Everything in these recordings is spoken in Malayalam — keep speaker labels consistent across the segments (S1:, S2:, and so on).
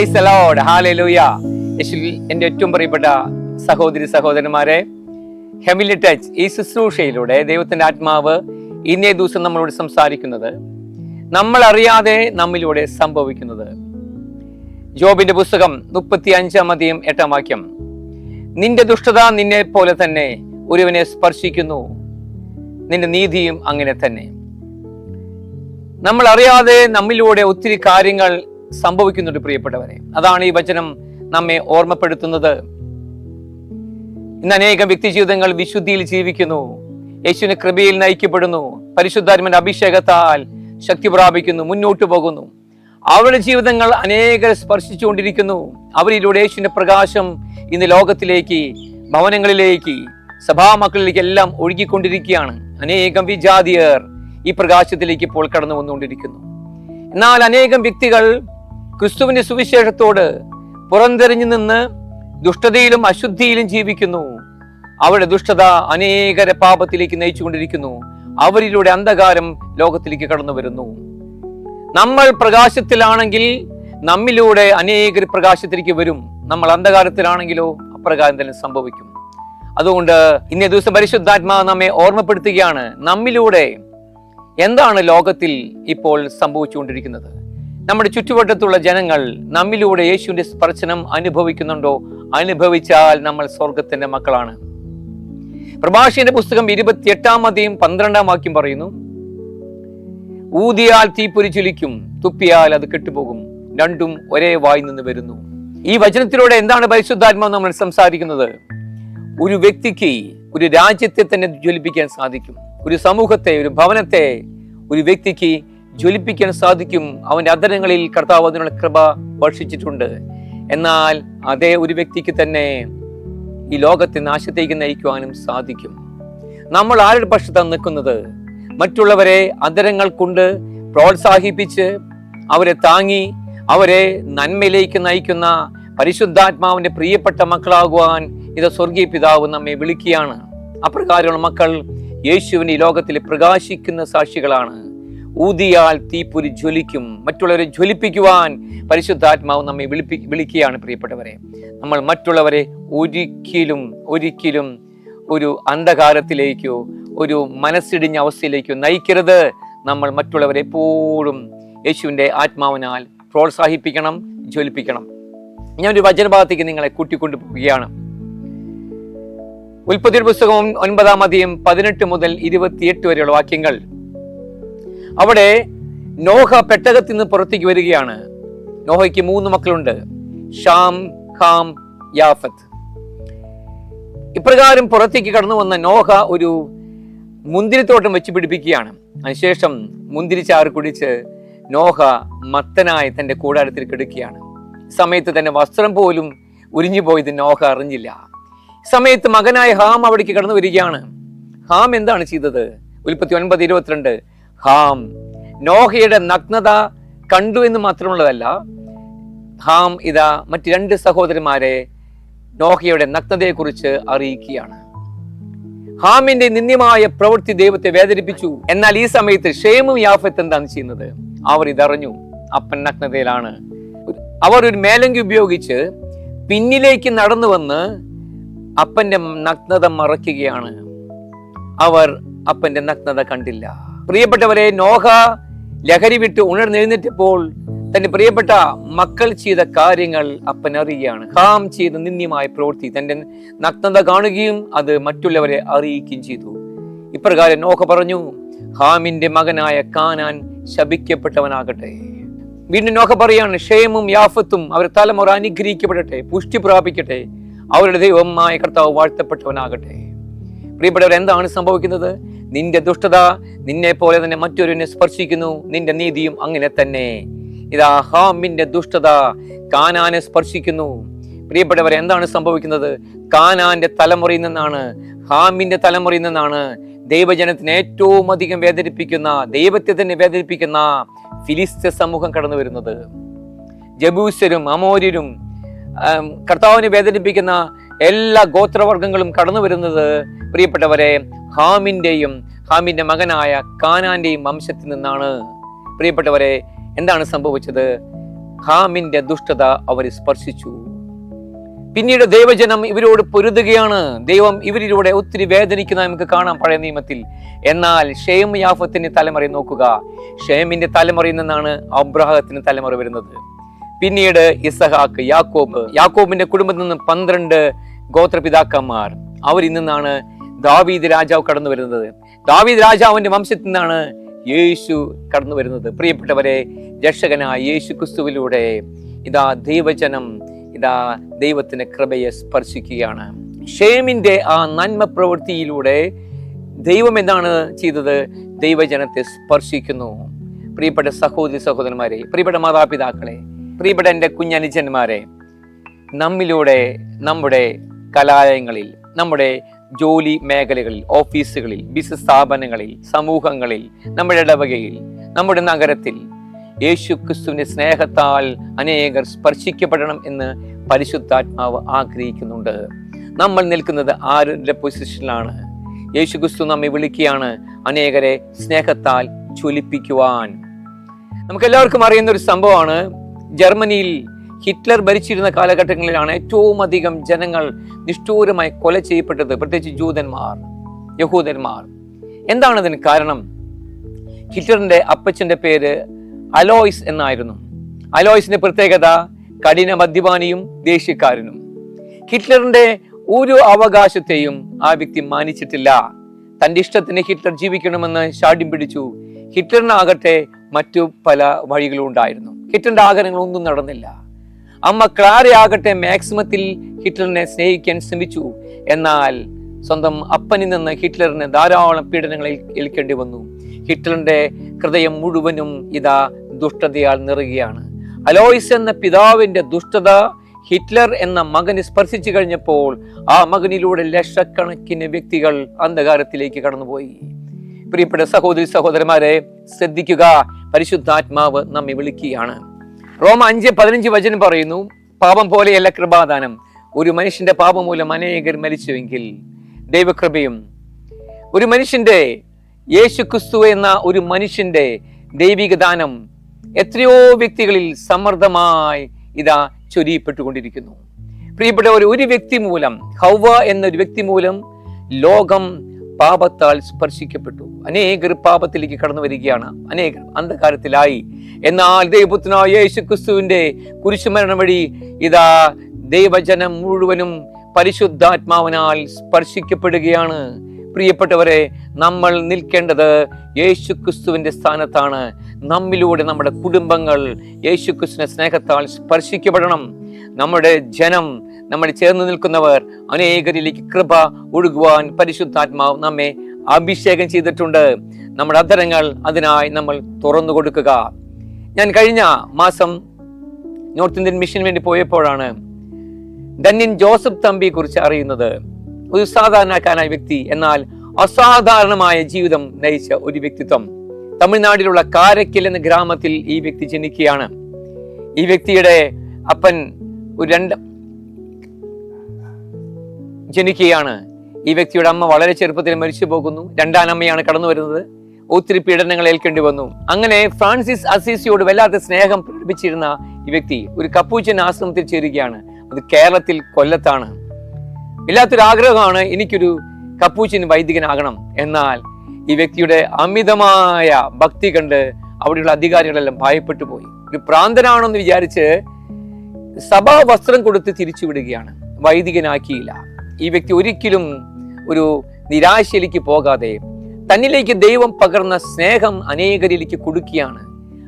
S1: പ്രൈസ് എന്റെ ഏറ്റവും പ്രിയപ്പെട്ട സഹോദരി സഹോദരന്മാരെ ഹെമിലി ടച്ച് ഈ ശുശ്രൂഷയിലൂടെ ദൈവത്തിന്റെ ആത്മാവ് ഇന്നേ ദിവസം നമ്മളോട് സംസാരിക്കുന്നത് നമ്മൾ അറിയാതെ നമ്മിലൂടെ സംഭവിക്കുന്നത്. ജോബിന്റെ പുസ്തകം മുപ്പത്തി അഞ്ചാം അധികം എട്ടാം വാക്യം നിന്റെ ദുഷ്ടത നിന്നെ പോലെ തന്നെ ഒരുവനെ സ്പർശിക്കുന്നു. നിന്റെ നീതിയും അങ്ങനെ തന്നെ. നമ്മൾ അറിയാതെ നമ്മിലൂടെ ഒത്തിരി കാര്യങ്ങൾ സംഭവിക്കുന്നുണ്ട് പ്രിയപ്പെട്ടവരെ. അതാണ് ഈ വചനം നമ്മെ ഓർമ്മപ്പെടുത്തുന്നത്. ഇന്ന് അനേകം വ്യക്തി ജീവിതങ്ങൾ വിശുദ്ധിയിൽ ജീവിക്കുന്നു. യേശുവിന് കൃപയിൽ നയിക്കപ്പെടുന്നു. പരിശുദ്ധാത്മന്റെ അഭിഷേകത്താൽ ശക്തി പ്രാപിക്കുന്നു മുന്നോട്ട് പോകുന്നു. അവരുടെ ജീവിതങ്ങൾ അനേകരെ സ്പർശിച്ചുകൊണ്ടിരിക്കുന്നു. അവരിലൂടെ യേശുവിന്റെ പ്രകാശം ഇന്ന് ലോകത്തിലേക്ക് ഭവനങ്ങളിലേക്ക് സഭാമക്കളിലേക്ക് എല്ലാം ഒഴുകിക്കൊണ്ടിരിക്കുകയാണ്. അനേകം വിജാതിയർ ഈ പ്രകാശത്തിലേക്ക് ഇപ്പോൾ കടന്നു വന്നുകൊണ്ടിരിക്കുന്നു എന്നാൽ അനേകം വ്യക്തികൾ ക്രിസ്തുവിന്റെ സുവിശേഷത്തോട് പുറന്തെറിഞ്ഞു നിന്ന് ദുഷ്ടതയിലും അശുദ്ധിയിലും ജീവിക്കുന്നു. അവരുടെ ദുഷ്ടത അനേകരെ പാപത്തിലേക്ക് നയിച്ചുകൊണ്ടിരിക്കുന്നു. അവരിലൂടെ അന്ധകാരം ലോകത്തിലേക്ക് കടന്നു വരുന്നു. നമ്മൾ പ്രകാശത്തിലാണെങ്കിൽ നമ്മിലൂടെ അനേകർ പ്രകാശത്തിലേക്ക് വരും. നമ്മൾ അന്ധകാരത്തിലാണെങ്കിലോ അപ്രകാരം തന്നെ സംഭവിക്കും. അതുകൊണ്ട് ഇന്നേ ദിവസം പരിശുദ്ധാത്മാവ് നമ്മെ ഓർമ്മപ്പെടുത്തുകയാണ്. നമ്മിലൂടെ എന്താണ് ലോകത്തിൽ ഇപ്പോൾ സംഭവിച്ചുകൊണ്ടിരിക്കുന്നത്? നമ്മുടെ ചുറ്റുവട്ടത്തുള്ള ജനങ്ങൾ നമ്മിലൂടെ യേശുവിന്റെ സ്പർശനം അനുഭവിക്കുന്നുണ്ടോ? അനുഭവിച്ചാൽ നമ്മൾ സ്വർഗത്തിന്റെ മക്കളാണ്. പ്രഭാഷന്റെ പുസ്തകം ഇരുപത്തിയെട്ടാം അധികം പന്ത്രണ്ടാം വാക്യം പറയുന്നു ഊതിയാൽ തീപ്പൊരി ചുലിക്കും തുപ്പിയാൽ അത് കെട്ടുപോകും രണ്ടും ഒരേ വായി നിന്ന് വരുന്നു. ഈ വചനത്തിലൂടെ എന്താണ് പരിശുദ്ധാത്മാവ് നമ്മൾ സംസാരിക്കുന്നത്? ഒരു വ്യക്തിക്ക് ഒരു രാജ്യത്തെ തന്നെ ജ്വലിപ്പിക്കാൻ സാധിക്കും. ഒരു സമൂഹത്തെ ഒരു ഭവനത്തെ ഒരു വ്യക്തിക്ക് ജ്വലിപ്പിക്കാൻ സാധിക്കും. അവന്റെ അധരങ്ങളിൽ കർത്താവ് അതിനുള്ള കൃപ വർഷിച്ചിട്ടുണ്ട്. എന്നാൽ അതേ ഒരു വ്യക്തിക്ക് തന്നെ ഈ ലോകത്തെ നാശത്തേക്ക് നയിക്കുവാനും സാധിക്കും. നമ്മൾ ആരുടെ പക്ഷത്താണ് നിൽക്കുന്നത്? മറ്റുള്ളവരെ അന്തരങ്ങൾ കൊണ്ട് പ്രോത്സാഹിപ്പിച്ച് അവരെ താങ്ങി അവരെ നന്മയിലേക്ക് നയിക്കുന്ന പരിശുദ്ധാത്മാവിന്റെ പ്രിയപ്പെട്ട മക്കളാകുവാൻ ഇത് സ്വർഗീയ പിതാവ് നമ്മെ വിളിക്കുകയാണ്. അപ്രകാരമുള്ള മക്കൾ യേശുവിന് ഈ ലോകത്തിൽ പ്രകാശിക്കുന്ന സാക്ഷികളാണ്. ഊതിയാൽ തീപ്പൊരി ജ്വലിക്കും. മറ്റുള്ളവരെ ജ്വലിപ്പിക്കുവാൻ പരിശുദ്ധാത്മാവ് നമ്മെ വിളിപ്പി വിളിക്കുകയാണ് പ്രിയപ്പെട്ടവരെ. നമ്മൾ മറ്റുള്ളവരെ ഒരിക്കലും ഒരിക്കലും ഒരു അന്ധകാരത്തിലേക്കോ ഒരു മനസ്സിടിഞ്ഞ അവസ്ഥയിലേക്കോ നയിക്കരുത്. നമ്മൾ മറ്റുള്ളവരെ എപ്പോഴും യേശുവിന്റെ ആത്മാവിനാൽ പ്രോത്സാഹിപ്പിക്കണം ജ്വലിപ്പിക്കണം. ഞാൻ ഒരു വചനഭാഗത്തേക്ക് നിങ്ങളെ കൂട്ടിക്കൊണ്ടു പോവുകയാണ്. ഉൽപ്പത്തി പുസ്തകം ഒൻപതാം അധികം പതിനെട്ട് മുതൽ ഇരുപത്തിയെട്ട് വരെയുള്ള വാക്യങ്ങൾ. അവിടെ നോഹ പെട്ടകത്തിൽ നിന്ന് പുറത്തേക്ക് വരികയാണ്. നോഹയ്ക്ക് മൂന്ന് മക്കളുണ്ട്. Shem Ham Japheth. ഇപ്രകാരം പുറത്തേക്ക് കടന്നു വന്ന നോഹ ഒരു മുന്തിരിത്തോട്ടം വെച്ച് പിടിപ്പിക്കുകയാണ്. അതിനുശേഷം മുന്തിരിച്ചാറ് കുടിച്ച് നോഹ മത്തനായി തന്റെ കൂടാരത്തിൽ കിടക്കുകയാണ്. സമയത്ത് തന്നെ വസ്ത്രം പോലും ഉരിഞ്ഞു പോയത് നോഹ അറിഞ്ഞില്ല. സമയത്ത് മകനായ ഹാം അവിടേക്ക് കടന്നു വരികയാണ്. ഹാം എന്താണ് ചെയ്തത്? ഉൽപ്പത്തി ഒൻപത് ഇരുപത്തിരണ്ട്. ഹാം. നോഹയുടെ നഗ്നത കണ്ടു എന്ന് മാത്രമുള്ളതല്ല ഹാം ഇതാ മറ്റ് രണ്ട് സഹോദരന്മാരെ നോഹയുടെ നഗ്നതയെക്കുറിച്ച് അറിയിക്കുകയാണ്. ഹാമിന്റെ നിന്ദ്യമായ പ്രവൃത്തി ദൈവത്തെ വേദനിപ്പിച്ചു. എന്നാൽ ഈ സമയത്ത് ഷേമും യാഫത്ത് എന്താണ് ചെയ്യുന്നത്? അവർ ഇതറിഞ്ഞു അപ്പൻ നഗ്നതയിലാണ്. അവർ ഒരു മേലങ്കി ഉപയോഗിച്ച് പിന്നിലേക്ക് നടന്നു വന്ന് അപ്പന്റെ നഗ്നത മറയ്ക്കുകയാണ്. അവർ അപ്പന്റെ നഗ്നത കണ്ടില്ല. പ്രിയപ്പെട്ടവരെ നോഹ ലഹരി വിട്ട് ഉണർന്നെഴുന്നേറ്റപ്പോൾ തന്റെ പ്രിയപ്പെട്ട മക്കൾ ചെയ്ത കാര്യങ്ങൾ അപ്പൻ അറിയുകയാണ് ഹാം ചെയ്ത നിന്ദ്യമായ പ്രവൃത്തി തന്റെ നഗ്നത കാണുകയും അത് മറ്റുള്ളവരെ അറിയിക്കുകയും ചെയ്തു. ഇപ്രകാരം നോഹ പറഞ്ഞു ഹാമിന്റെ മകനായ കാനാൻ ശപിക്കപ്പെട്ടവനാകട്ടെ. വീണ്ടും നോഹ പറയാണ് ഷേമും യാഫത്തും അവർ തലമുറ അനുഗ്രഹിക്കപ്പെടട്ടെ പുഷ്ടി പ്രാപിക്കട്ടെ അവരുടെ ദൈവമായ കർത്താവ് വാഴ്ത്തപ്പെട്ടവനാകട്ടെ. പ്രിയപ്പെട്ടവർ എന്താണ് സംഭവിക്കുന്നത്? നിന്റെ ദുഷ്ടത നിന്നെ പോലെ തന്നെ മറ്റൊരുവിനെ സ്പർശിക്കുന്നു. നിന്റെ നീതിയും അങ്ങനെ തന്നെ. ഇതാ ഹാമിന്റെ ദുഷ്ടത കാനാനെ സ്പർശിക്കുന്നു. പ്രിയപ്പെട്ടവർ എന്താണ് സംഭവിക്കുന്നത്? കാനാന്റെ തലമുറയിൽ നിന്നാണ് ഹാമിന്റെ തലമുറയിൽ നിന്നാണ് ദൈവജനത്തിന് ഏറ്റവും അധികം വേദനിപ്പിക്കുന്ന ദൈവത്തെ തന്നെ വേദനിപ്പിക്കുന്ന ഫിലിസ്ത്യ സമൂഹം കടന്നു വരുന്നത്. ജബൂസരും അമോര്യരും കർത്താവിനെ വേദനിപ്പിക്കുന്ന എല്ലാ ഗോത്രവർഗങ്ങളും കടന്നു വരുന്നത് പ്രിയപ്പെട്ടവരെ ഹാമിന്റെയും ഹാമിന്റെ മകനായ കാനാന്റെയും വംശത്തിൽ നിന്നാണ്. പ്രിയപ്പെട്ടവരെ എന്താണ് സംഭവിച്ചത്? ഹാമിന്റെ ദുഷ്ടത അവരെ സ്പർശിച്ചു. പിന്നീട് ദൈവജനം ഇവരോട് പൊരുതുകയാണ്. ദൈവം ഇവരിലൂടെ ഒത്തിരി വേദനിക്കുന്ന നമുക്ക് കാണാം പഴയ നിയമത്തിൽ. എന്നാൽ ഷെയം യാഫത്തിന്റെ തലമുറ നോക്കുക. ഷെയമിന്റെ തലമുറയിൽ നിന്നാണ് അബ്രഹത്തിന്റെ തലമുറ വരുന്നത്. പിന്നീട് ഇസഹാക്ക് യാക്കോബ് യാക്കോബിന്റെ കുടുംബത്തിൽ നിന്ന് പന്ത്രണ്ട് ഗോത്രപിതാക്കന്മാർ. അവരിൽ നിന്നാണ് ദാവീദ് രാജാവ് കടന്നു വരുന്നത്. ദാവീദ് രാജാവിന്റെ വംശത്തിൽ നിന്നാണ് യേശു കടന്നു വരുന്നത്. പ്രിയപ്പെട്ടവരെ രക്ഷകനായ യേശു ക്രിസ്തുവിലൂടെ ഇതാ ദൈവജനം ഇതാ ദൈവത്തിന്റെ കൃപയെ സ്പർശിക്കുകയാണ്. ഷേമിന്റെ ആ നന്മ പ്രവൃത്തിയിലൂടെ ദൈവം എന്താണ് ചെയ്തത്? ദൈവജനത്തെ സ്പർശിക്കുന്നു. പ്രിയപ്പെട്ട സഹോദരി സഹോദരന്മാരെ പ്രിയപ്പെട്ട മാതാപിതാക്കളെ പ്രിയപ്പെട്ട എന്റെ കുഞ്ഞനുജന്മാരെ നമ്മിലൂടെ നമ്മുടെ കലാലയങ്ങളിൽ നമ്മുടെ ജോലി മേഖലകളിൽ ഓഫീസുകളിൽ ബിസിനസ് സ്ഥാപനങ്ങളിൽ സമൂഹങ്ങളിൽ നമ്മുടെ ഇടവകയിൽ നമ്മുടെ നഗരത്തിൽ യേശു ക്രിസ്തുവിന്റെ സ്നേഹത്താൽ അനേകർ സ്പർശിക്കപ്പെടണം എന്ന് പരിശുദ്ധാത്മാവ് ആഗ്രഹിക്കുന്നുണ്ട്. നമ്മൾ നിൽക്കുന്നത് ആരുടെ പൊസിഷനിലാണ്? യേശു ക്രിസ്തു നമ്മെ വിളിക്കുകയാണ് അനേകരെ സ്നേഹത്താൽ ചൊലിപ്പിക്കുവാൻ നമുക്ക് എല്ലാവർക്കും അറിയുന്ന ഒരു സംഭവമാണ്. ജർമ്മനിയിൽ ഹിറ്റ്ലർ ഭരിച്ചിരുന്ന കാലഘട്ടങ്ങളിലാണ് ഏറ്റവും അധികം ജനങ്ങൾ നിഷ്ഠൂരമായി കൊല ചെയ്യപ്പെട്ടത്. പ്രത്യേകിച്ച് ജൂതന്മാർ യഹൂദന്മാർ. എന്താണ് അതിന് കാരണം? ഹിറ്റ്ലറിന്റെ അപ്പച്ചന്റെ പേര് അലോയ്സ് എന്നായിരുന്നു. അലോയ്സിന്റെ പ്രത്യേകത കഠിന മദ്യപാനിയും ദേഷ്യക്കാരനും. ഹിറ്റ്ലറിന്റെ ഒരു അവകാശത്തെയും ആ വ്യക്തി മാനിച്ചിട്ടില്ല. തന്റെ ഇഷ്ടത്തിന് ഹിറ്റ്ലർ ജീവിക്കണമെന്ന് ശാഠ്യം പിടിച്ചു. ഹിറ്റ്ലറിനാകട്ടെ മറ്റു പല വഴികളും ഉണ്ടായിരുന്നു ഹിറ്റ്ലറിന്റെ ആഗ്രഹങ്ങളൊന്നും നടന്നില്ല. അമ്മ ക്ലാരയാകട്ടെ മാക്സിമത്തിൽ ഹിറ്റ്ലറിനെ സ്നേഹിക്കാൻ ശ്രമിച്ചു. എന്നാൽ സ്വന്തം അപ്പനിൽ നിന്ന് ഹിറ്റ്ലറിന് ധാരാളം പീഡനങ്ങൾ ഏൽക്കേണ്ടി വന്നു. ഹിറ്റ്ലറിന്റെ ഹൃദയം മുഴുവനും ഇതാ ദുഷ്ടതയാൽ നിറയുകയാണ്. അലോയിസ് എന്ന പിതാവിന്റെ ദുഷ്ടത ഹിറ്റ്ലർ എന്ന മകനെ സ്പർശിച്ചു കഴിഞ്ഞപ്പോൾ ആ മകനിലൂടെ ലക്ഷക്കണക്കിന് വ്യക്തികൾ അന്ധകാരത്തിലേക്ക് കടന്നുപോയി. പ്രിയപ്പെട്ട സഹോദരി സഹോദരന്മാരെ ശ്രദ്ധിക്കുക പരിശുദ്ധാത്മാവ് നമ്മെ വിളിക്കുകയാണ്. റോമ അഞ്ച് പതിനഞ്ച് വചനം പറയുന്നു പാപം പോലെയല്ല കൃപാദാനം. ഒരു മനുഷ്യന്റെ പാപം മൂലം അനേകർ മരിച്ചുവെങ്കിൽ ദൈവകൃപയും. ഒരു മനുഷ്യന്റെ യേശു ക്രിസ്തു എന്ന ഒരു മനുഷ്യന്റെ ദൈവിക ദാനം എത്രയോ വ്യക്തികളിൽ സമ്മർദ്ദമായി ഇതാ ചൊരിയപ്പെട്ടുകൊണ്ടിരിക്കുന്നു. പ്രിയപ്പെട്ട ഒരു ഒരു വ്യക്തി മൂലം ഹൗവ എന്നൊരു വ്യക്തി മൂലം ലോകം പാപത്താൽ സ്പർശിക്കപ്പെട്ടു. അനേകർ പാപത്തിലേക്ക് കടന്നു വരികയാണ്. അനേകർ അന്ധകാരത്തിലായി എന്നാൽ ദൈവപുത്രനായ യേശു ക്രിസ്തുവിന്റെ കുരിശുമരണം വഴി ഇതാ ദൈവജനം മുഴുവനും പരിശുദ്ധാത്മാവിനാൽ സ്പർശിക്കപ്പെടുകയാണ്. പ്രിയപ്പെട്ടവരെ നമ്മൾ നിൽക്കേണ്ടത് യേശു ക്രിസ്തുവിന്റെ സ്ഥാനത്താണ്. നമ്മിലൂടെ നമ്മുടെ കുടുംബങ്ങൾ യേശു ക്രിസ്തുവിനെ സ്നേഹത്താൽ സ്പർശിക്കപ്പെടണം. നമ്മുടെ ജനം നമ്മൾ ചേർന്ന് നിൽക്കുന്നവർ അനേകരിലേക്ക് കൃപ ഒഴുകുവാൻ പരിശുദ്ധാത്മാവ് നമ്മെ അഭിഷേകം ചെയ്തിട്ടുണ്ട്. നമ്മുടെ അധരങ്ങൾ അതിനായി നമ്മൾ തുറന്നു കൊടുക്കുക. ഞാൻ കഴിഞ്ഞ മാസം നോർത്ത് ഇന്ത്യൻ മിഷന് വേണ്ടി പോയപ്പോഴാണ് ധന്യൻ ജോസഫ് തമ്പിയെ കുറിച്ച് അറിയുന്നത്. ഒരു സാധാരണക്കാരനായ വ്യക്തി എന്നാൽ അസാധാരണമായ ജീവിതം നയിച്ച ഒരു വ്യക്തിത്വം. തമിഴ്നാട്ടിലുള്ള കാരക്കൽ എന്ന ഗ്രാമത്തിൽ ഈ വ്യക്തി ജനിക്കുകയാണ്. ഈ വ്യക്തിയുടെ അപ്പൻ ഒരു രണ്ട് ജനിക്കുകയാണ്. ഈ വ്യക്തിയുടെ അമ്മ വളരെ ചെറുപ്പത്തിൽ മരിച്ചു പോകുന്നു രണ്ടാനമ്മയാണ് കടന്നു വരുന്നത് ഒത്തിരി പീഡനങ്ങൾ ഏൽക്കേണ്ടി വന്നു. അങ്ങനെ ഫ്രാൻസിസ് അസീസിയോട് വല്ലാത്ത സ്നേഹം പ്രകടിപ്പിച്ചിരുന്ന ഈ വ്യക്തി ഒരു കപ്പൂച്ചൻ ആശ്രമത്തിൽ ചേരുകയാണ്. അത് കേരളത്തിൽ കൊല്ലത്താണ്. വല്ലാത്തൊരു ആഗ്രഹമാണ് എനിക്കൊരു കപ്പൂച്ചിൻ വൈദികനാകണം. എന്നാൽ ഈ വ്യക്തിയുടെ അമിതമായ ഭക്തി കണ്ട് അവിടെയുള്ള അധികാരികളെല്ലാം ഭയപ്പെട്ടു പോയി. ഒരു പ്രാന്തനാണെന്ന് വിചാരിച്ച് സഭാ വസ്ത്രം കൊടുത്ത് തിരിച്ചു വിടുകയാണ്. വൈദികനാക്കിയില്ല. ഈ വ്യക്തി ഒരിക്കലും ഒരു നിരാശയിലേക്ക് പോകാതെ തന്നിലേക്ക് ദൈവം പകർന്ന സ്നേഹം അനേകരിലേക്ക് കൊടുക്കുകയാണ്.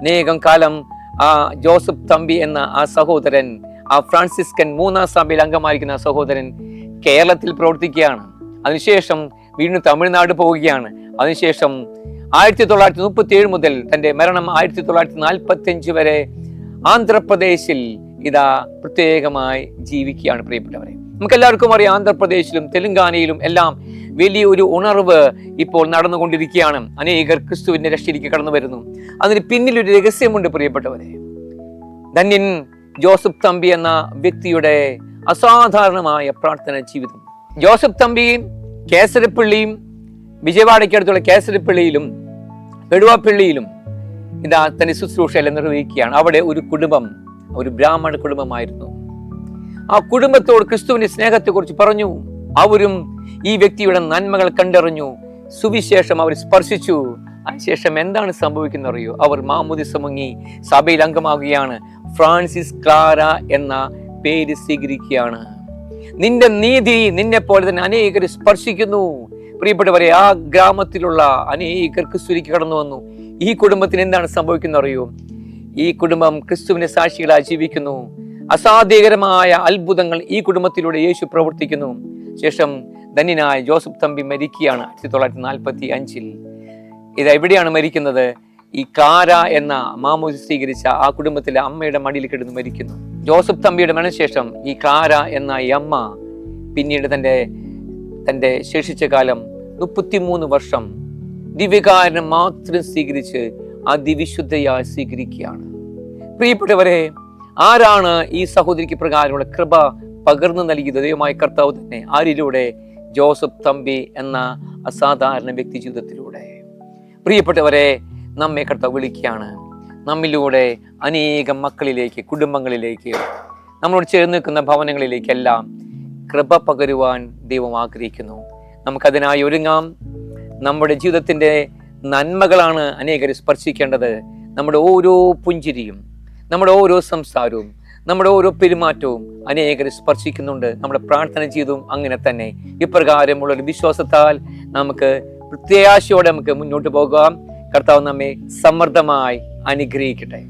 S1: അനേകം കാലം ആ ജോസഫ് തമ്പി എന്ന ആ സഹോദരൻ ആ ഫ്രാൻസിസ്കൻ മൂന്നാം സഭയിൽ അംഗമായിരിക്കുന്ന ആ സഹോദരൻ കേരളത്തിൽ പ്രവർത്തിക്കുകയാണ്. അതിനുശേഷം വീണ്ടും തമിഴ്നാട് പോവുകയാണ്. അതിനുശേഷം ആയിരത്തി തൊള്ളായിരത്തി മുപ്പത്തി ഏഴ് മുതൽ തന്റെ മരണം ആയിരത്തി തൊള്ളായിരത്തി നാൽപ്പത്തി അഞ്ച് വരെ ആന്ധ്രാപ്രദേശിൽ ഇതാ പ്രത്യേകമായി ജീവിക്കുകയാണ് പ്രിയപ്പെട്ടവരെ. നമുക്കെല്ലാവർക്കും അറിയാം ആന്ധ്രാപ്രദേശിലും തെലുങ്കാനയിലും എല്ലാം വലിയൊരു ഉണർവ് ഇപ്പോൾ നടന്നുകൊണ്ടിരിക്കുകയാണ്. അനേകർ ക്രിസ്തുവിന്റെ രക്ഷയിലേക്ക് കടന്നു വരുന്നു. അതിന് പിന്നിലൊരു രഹസ്യമുണ്ട് പ്രിയപ്പെട്ടവരെ. ധന്യൻ ജോസഫ് തമ്പി എന്ന വ്യക്തിയുടെ അസാധാരണമായ പ്രാർത്ഥന ജീവിതം. ജോസഫ് തമ്പിയും കേസരപ്പള്ളിയും വിജയവാഡയ്ക്കടുത്തുള്ള കേസരപ്പള്ളിയിലും വെടുവാപ്പള്ളിയിലും ഇതാ തന്റെ ശുശ്രൂഷയെല്ലാം നിർവഹിക്കുകയാണ്. അവിടെ ഒരു കുടുംബം ഒരു ബ്രാഹ്മണ കുടുംബമായിരുന്നു. ആ കുടുംബത്തോട് ക്രിസ്തുവിന്റെ സ്നേഹത്തെക്കുറിച്ച് പറഞ്ഞു. അവരും ഈ വ്യക്തിയുടെ നന്മകൾ കണ്ടറിഞ്ഞു. സുവിശേഷം അവർ സ്പർശിച്ചു. അതിനുശേഷം എന്താണ് സംഭവിക്കുന്നത് അറിയോ അവർ മാമുദി സമുങ്ങി സഭയിൽ അംഗമാകുകയാണ്. ഫ്രാൻസിസ് ക്ലാര എന്ന പേര് സ്വീകരിക്കുകയാണ്. നിന്റെ നീതി നിന്നെ പോലെ തന്നെ അനേകർ സ്പർശിക്കുന്നു. പ്രിയപ്പെട്ടവരെ ആ ഗ്രാമത്തിലുള്ള അനേകർ ക്രിസ്തുവിലേക്ക് കടന്നു വന്നു. ഈ കുടുംബത്തിന് എന്താണ് സംഭവിക്കുന്നത് അറിയോ ഈ കുടുംബം ക്രിസ്തുവിന്റെ സാക്ഷികളായി ജീവിക്കുന്നു. അസാധ്യകരമായ അത്ഭുതങ്ങൾ ഈ കുടുംബത്തിലൂടെ യേശു പ്രവർത്തിക്കുന്നു. ശേഷം ധന്യനായ ജോസഫ് തമ്പി മരിക്കുകയാണ് ആയിരത്തി തൊള്ളായിരത്തി നാൽപ്പത്തി അഞ്ചിൽ ഇത് എവിടെയാണ് മരിക്കുന്നത്? ഈ കാര എന്ന മാമോദി സ്വീകരിച്ച ആ കുടുംബത്തിലെ അമ്മയുടെ മടിയിൽ കിടന്ന് മരിക്കുന്നു. ജോസഫ് തമ്പിയുടെ മരണശേഷം ഈ കാര എന്ന ഈ അമ്മ പിന്നീട് തന്റെ തന്റെ ശേഷിച്ച കാലം മുപ്പത്തിമൂന്ന് വർഷം ദിവ്യകാരനം മാത്രം സ്വീകരിച്ച് അതിവിശുദ്ധയായി സ്വീകരിക്കുകയാണ്. പ്രിയപ്പെട്ടവരെ ആരാണ് ഈ സഹോദരിക്ക് പ്രകാരമുള്ള കൃപ പകർന്നു നൽകിയത്? ദൈവമായ കർത്താവ് തന്നെ ആരിലൂടെ? ജോസഫ് തമ്പി എന്ന അസാധാരണ വ്യക്തി ജീവിതത്തിലൂടെ. പ്രിയപ്പെട്ടവരെ നമ്മെ കർത്താവ് വിളിക്കുകയാണ്. നമ്മിലൂടെ അനേകം മക്കളിലേക്ക് കുടുംബങ്ങളിലേക്ക് നമ്മളോട് ചേർന്ന് നിൽക്കുന്ന ഭവനങ്ങളിലേക്കെല്ലാം കൃപ പകരുവാൻ ദൈവം ആഗ്രഹിക്കുന്നു. നമുക്കതിനായി ഒരുങ്ങാം. നമ്മുടെ ജീവിതത്തിന്റെ നന്മകളാണ് അനേകരെ സ്പർശിക്കേണ്ടത്. നമ്മുടെ ഓരോ പുഞ്ചിരിയും നമ്മുടെ ഓരോ സംസാരവും നമ്മുടെ ഓരോ പെരുമാറ്റവും അനേകരെ സ്പർശിക്കുന്നുണ്ട്. നമ്മുടെ പ്രാർത്ഥന ജീവിതവും അങ്ങനെ തന്നെ. ഇപ്രകാരമുള്ള ഒരു വിശ്വാസത്താൽ നമുക്ക് പ്രത്യാശയോടെ നമുക്ക് മുന്നോട്ട് പോകാം. കർത്താവ് നമ്മെ സമൃദ്ധമായി അനുഗ്രഹിക്കട്ടെ.